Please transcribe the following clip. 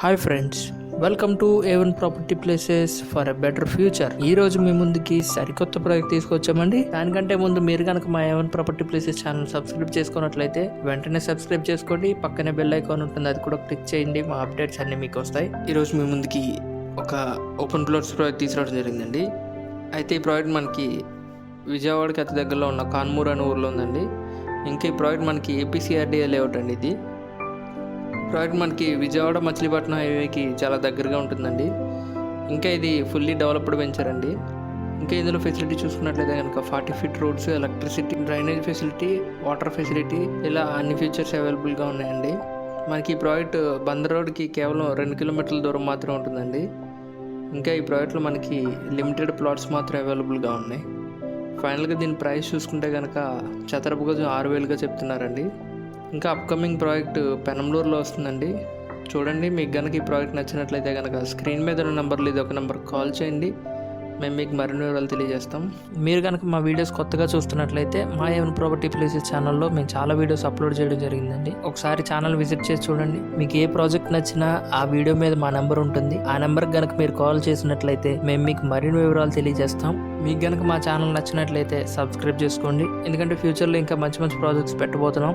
Hi friends welcome to A one property places for a better future ఈ రోజు మీ ముందుకి సరికొత్త ప్రాజెక్ట్ తీసుకొచ్చామండి. దానికంటే ముందు మీరు కనుక మా A one property places channel subscribe చేసుకున్నట్లయితే వెంటనే సబ్స్క్రైబ్ చేసుకోండి. పక్కనే బెల్ ఐకాన్ ఉంటుంది అది కూడా క్లిక్ చేయండి. మా అప్డేట్స్ అన్ని మీకు వస్తాయి. ఈ రోజు మీ ముందుకి ఒక ఓపెన్ ప్లాట్స్ ప్రాజెక్ట్ తీసుకురావడం జరిగిందండి. అయితే ఈ ప్రాజెక్ట్ మనకి విజయవాడకి అతి దగ్గరలో ఉన్న కాన్మూర్ అనే ఊర్లో ఉందండి. ఇంకా ఈ ప్రాజెక్ట్ మనకి ఏపీసీఆర్డీఏ లేఅవుట్ అండి ఇది. ప్రాజెక్ట్ మనకి విజయవాడ మచిలీపట్నం హైవేకి చాలా దగ్గరగా ఉంటుందండి. ఇంకా ఇది ఫుల్లీ డెవలప్డ్ వెంచర్ అండి. ఇంకా ఇందులో ఫెసిలిటీ చూసుకున్నట్లయితే కనుక forty feet roads electricity drainage facility water facility ఇలా అన్ని ఫీచర్స్ అవైలబుల్గా ఉన్నాయండి. మనకి ఈ ప్రాజెక్ట్ బందర్ రోడ్కి కేవలం రెండు కిలోమీటర్ల దూరం మాత్రమే ఉంటుందండి. ఇంకా ఈ ప్రాజెక్ట్లో మనకి లిమిటెడ్ ప్లాట్స్ మాత్రం అవైలబుల్గా ఉన్నాయి. ఫైనల్గా దీని ప్రైస్ చూసుకుంటే కనుక చదరపు గజం ఆరు వేలుగా చెప్తున్నారండి. ఇంకా అప్కమింగ్ ప్రాజెక్ట్ పెనంలూరులో వస్తుందండి. చూడండి మీకు కనుక ఈ ప్రాజెక్ట్ నచ్చినట్లయితే కనుక స్క్రీన్ మీద ఉన్న నెంబర్లు ఇది ఒక నెంబర్ కాల్ చేయండి. మేము మీకు మరిన్ని వివరాలు తెలియజేస్తాం. మీరు కనుక మా వీడియోస్ కొత్తగా చూస్తున్నట్లయితే మా ఏవన్ ప్రాపర్టీ ప్లేసెస్ ఛానల్లో మేము చాలా వీడియోస్ అప్లోడ్ చేయడం జరిగిందండి. ఒకసారి ఛానల్ విజిట్ చేసి చూడండి. మీకు ఏ ప్రాజెక్ట్ నచ్చినా ఆ వీడియో మీద మా నెంబర్ ఉంటుంది. ఆ నెంబర్కి కనుక మీరు కాల్ చేసినట్లయితే మేము మీకు మరిన్ని వివరాలు తెలియజేస్తాం. మీకు కనుక మా ఛానల్ నచ్చినట్లయితే సబ్స్క్రైబ్ చేసుకోండి. ఎందుకంటే ఫ్యూచర్లో ఇంకా మంచి మంచి ప్రాజెక్ట్స్ పెట్టబోతున్నాం.